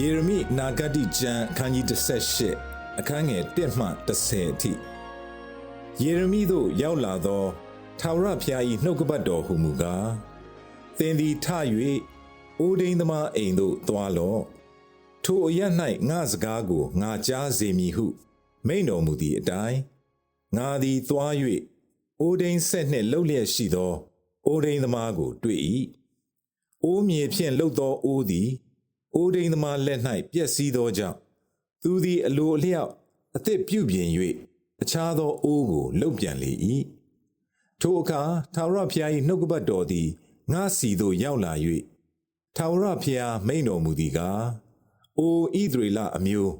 ယေရမိနာဂတိကျမ်းအခန်းကြီး18အခန်းငယ်1မှ10အထိယေရမိတို့ရောက်လာသောထာဝရဘုရား၏နှုတ်ကပတ်တော်ဟူမူကားသင်သည်ထ၍အိုဒိန်သမားအိမ်သို့သွားလော့ထိုအရ၌ငါစကားကိုငါကြားစေမည်ဟု မိန်တော်မူသည့်အတိုင်းငါသည်သွား၍အိုဒိန်ဆက်နှင့်လှုပ်လျက်ရှိသောအိုဒိန်သမားကို တွေ့၏အိုးမြေဖြင့်လှုပ်သောအိုးသည် အိုဒိန်သမားလက်၌ပျက်စီးသောကြောင့်သူသည်အလိုအလျောက်အသက်ပြုပြင်၍အခြားသောအိုးကိုလှုပ်ပြန်လေ၏ထိုအခါထာဝရဘုရား၏နှုတ်ကပတ်တော်သည်ငါစီသို့ရောက်လာ၍ထာဝရဘုရားမိန်တော်မူသည်ကားအိုဣသရေလအမျိုး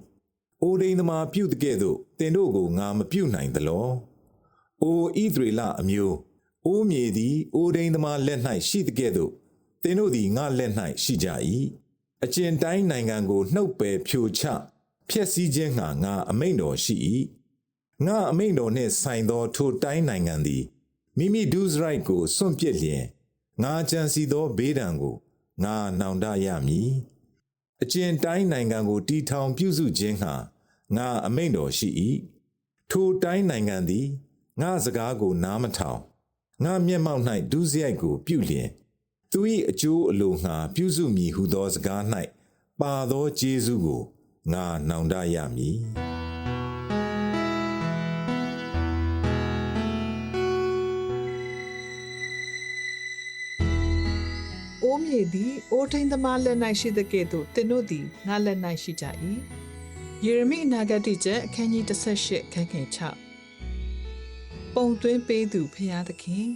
အိုဒိန်သမားပြုတကဲ့သို့တင်တို့ကိုငါမပြုနိုင်သလောအိုဣသရေလအမျိုးအိုးမြေသည်အိုဒိန်သမားလက်၌ရှိတကဲ့သို့တင်တို့သည်ငါလက်၌ရှိကြ၏ အကျဉ်တိုင်းနိုင်ငံကိုနှုတ်ပယ်ဖြိုချဖျက်ဆီးခြင်းငှာငါအမိန်တော်ရှိ၏ငါအမိန်တော်နှင့်ဆိုင်သောထိုတိုင်းနိုင်ငံသည်မိမိဒုစရိုက်ကိုစွန့်ပစ်လျင်ငါကြံစီသောဘေးဒဏ်ကိုငါနှောင်တရမည်အကျဉ်တိုင်းနိုင်ငံကိုတီထောင်ပြုစုခြင်းငှာငါအမိန်တော်ရှိ၏ထိုတိုင်းနိုင်ငံသည်ငါစကားကိုနားမထောင်ငါမျက်မှောက်၌ဒုစရိုက်ကိုပြုလျင် သူ၏အကျိုးအလိုငှာပြုစုမည်ဟုသောစကား၌ပါသောကျေးဇူးကိုငါနောင်တရမည်။အိုးမြေသည်အိုးထိန်သမားလက်၌ရှိသကဲ့သို့သင်တို့သည်ငါလက်၌ရှိကြ၏။ယေရမိအနာဂတိကျမ်းအခန်းကြီး18ခန်းငယ်6ပုံသွင်းပေးသူဖျားသခင်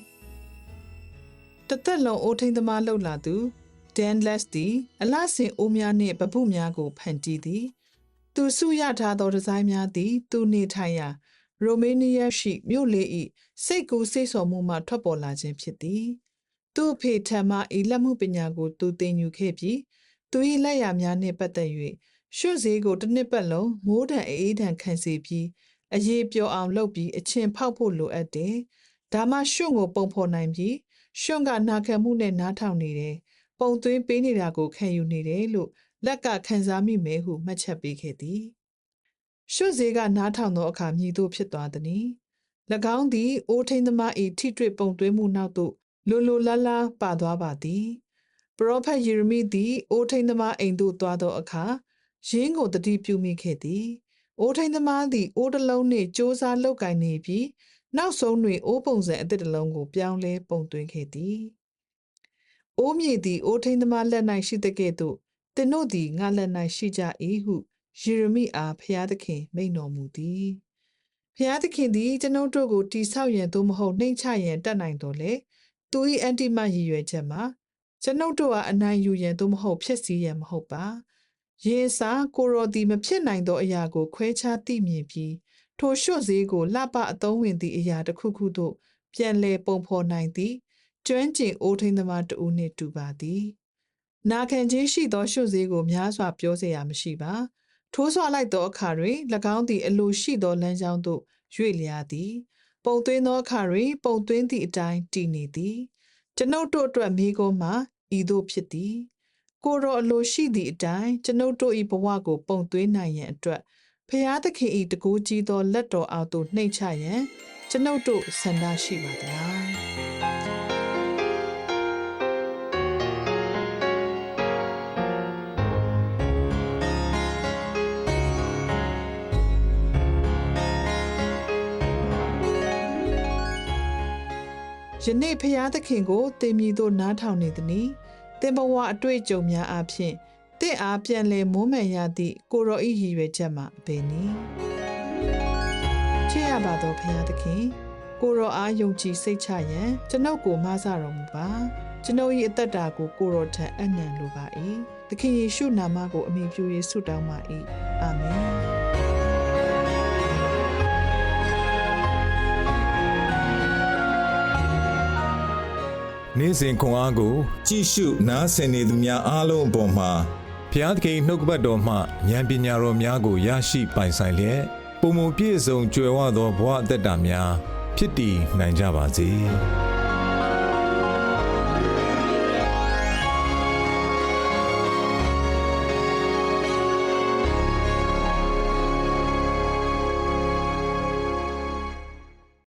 တသက်လုံးအိုးထိန်သမားလှုပ်လာသူဒန်လက်စ်သည်အလားစင်အိုးများနှင့်ပပုများကိုဖန်တီးသည် သူစုရထားသောဒီဇိုင်းများသည် သူနေထိုင်ရာရိုမေးနီးယားရှိမြို့လေး၏စိတ်ကူးစိတ်ဆော်မှုမှထွက်ပေါ်လာခြင်းဖြစ်သည် သူ့အဖေထံမှဤလက်မှုပညာကို သူသင်ယူခဲ့ပြီးသူ၏လက်ရာများနှင့်ပတ်သက်၍ရွှွတ်စည်းကိုတစ်နှစ်ပတ်လုံးမိုးတံအေးတံခံစီပြီးအရေးပျော်အောင်လုပ်ပြီးအချင်းဖောက်ဖို့လိုအပ်တယ်။ဒါမှရွှွန့်ကိုပုံဖော်နိုင်ပြီး ရွှွန့်ကနာခံမှုနဲ့နားထောင်နေတယ်။ပုံသွင်းပေးနေတာကိုခံယူနေတယ်လို့လက်ကခံစားမိမယ်ဟုမှတ်ချက်ပေးခဲ့သည်။ရွှွတ်စည်းကနားထောင်သောအခါမြည်သို့ဖြစ်သွားသည်။၎င်းသည်အိုးထိန်သမား၏ထိတွေ့ပုံသွင်းမှုနောက်သို့လိုလိုလားလားပါသွားပါသည်ပရောဖက်ယေရမိသည်အိုးထိန်သမားအိမ်သို့သွားသောအခါယင်းကိုတတိပြုမိခဲ့သည်အိုးထိန်သမားသည်အိုးတစ်လုံးနှင့်စ조사လောက်ကင်နေပြီး နောက်ဆုံးတွင်အိုးပုံစံအသစ်တစ်လုံးကိုပြောင်းလဲပုံသွင်းခဲ့သည်အိုးမြေသည်အိုးထိန်သမားလက်၌ရှိသကဲ့သို့သင်တို့သည်ငါလက်၌ရှိကြ၏ဟုယေရမိအားဖျားသခင်မိန့်တော်မူသည်ဖျားသခင်သည်ကျွန်ုပ်တို့ကိုတိဆောက်ရန်သို့မဟုတ်နှိမ့်ချရန်တတ်နိုင်တော်လေသူ၏အန်တိမရည်ရွယ်ချက်မှာကျွန်ုပ်တို့အားအနိုင်ယူရန်သို့မဟုတ်ဖြစ်စီရန်မဟုတ်ပါရင်စာကိုရောသည်မဖြစ်နိုင်သောအရာကိုခွဲခြားသိမြင်ပြီး ထိုရွှတ်စည်းကိုလှပအသုံးဝင်သည့်အရာတစ်ခုခုသို့ပြန်လည်ပုံဖော်နိုင်သည်ကျွမ်းကျင်အိုးထိန်သမားတဦးနှင့်တူပါသည် နာခံခြင်းရှိသောရွှတ်စည်းကိုများစွာပြောเสียရမရှိပါ ထိုးဆွလိုက်သောအခါတွင်၎င်းသည်အလိုရှိသောလမ်းကြောင်းသို့ရွေ့လျားသည် ပုံသွင်းသောအခါတွင်ပုံသွင်းသည့်အတိုင်းတည်နေသည် ကျွန်ုပ်တို့အတွက်မိကုံးမှာဤသို့ဖြစ်သည် ကိုရောအလိုရှိသည့်အတိုင်းကျွန်ုပ်တို့၏ဘဝကိုပုံသွင်းနိုင်ရန်အတွက် ဖျားသခင်၏တကူကြီးသောလက်တော်အောက်သို့နှိမ့်ချရန်ကျွန်ုပ်တို့ဆန္ဒရှိပါသလားယနေ့ဖျားသခင်ကိုတင်မြည်သို့နားထောင်နေသည်။တင်ဘဝအတွေ့အကြုံများအဖြစ်တ င့်အားပြန်လဲမွမ်းမံရသည့်ကိုရောဤရည်ရွယ်ချက်မှာအဘယ်နည်းချစ်ရပါသောဖျားသခင်ကိုရောအားယုံကြည်စိတ်ချရန်ကျွန်ုပ်ကိုမဆတော်မူပါကျွန်ုပ်၏အသက်တာကိုကိုတော်ထံအနံလိုပါ၏သခင်ယေရှုနာမကိုအမိပြု၍ဆုတောင်းပါ၏အာမင်နေ့စဉ်ခွန်အားကိုကြည့်ရှုနားဆင်နေသူများအားလုံးအပေါ်မှာ ဖျားသခင်နှုတ်ကပတ်တော်မှဉာဏ်ပညာတော်များကိုရရှိပိုင်ဆိုင်လျက်ပုံမပြည့်စုံကြွယ်ဝသောဘဝအသက်တာများဖြစ်တည်နိုင်ကြပါစေ။